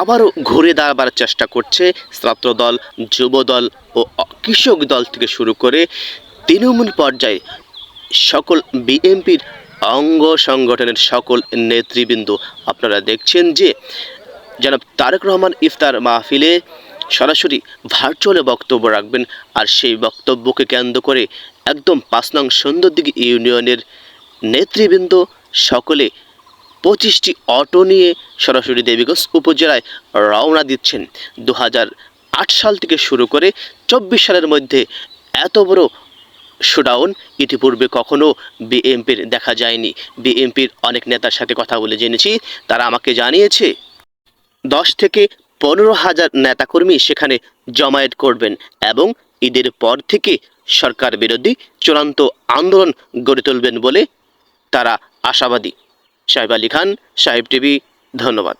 আবারও ঘুরে দাঁড়াবার চেষ্টা করছে ছাত্রদল, যুবদল ও কৃষক দল থেকে শুরু করে তৃণমূল পর্যায়ে সকল বিএনপির অঙ্গ সংগঠনের সকল নেতৃবৃন্দ। আপনারা দেখছেন যে জনাব তারেক রহমান ইফতার মাহফিলে সরাসরি ভার্চুয়ালে বক্তব্য রাখবেন আর সেই বক্তব্যকে কেন্দ্র করে একদম পাঁচ নং সুন্দরদিঘি ইউনিয়নের নেতৃবৃন্দ সকলে পঁচিশটি অটো নিয়ে সরাসরি দেবীগঞ্জ উপজেলায় রওনা দিচ্ছেন। দু সাল থেকে শুরু করে চব্বিশ সালের মধ্যে এত বড় শোডাউন ইতিপূর্বে কখনো বিএমপির দেখা যায়নি। বিএনপির অনেক নেতার সাথে কথা বলে জেনেছি, তারা আমাকে জানিয়েছে, দশ থেকে পনেরো হাজার নেতাকর্মী সেখানে জমায়েত করবেন এবং ঈদের পর থেকে সরকার বিরোধী চূড়ান্ত আন্দোলন গড়ে তুলবেন বলে তারা আশাবাদী। সাহেব আলী খান সাহেব টিভি ধন্যবাদ।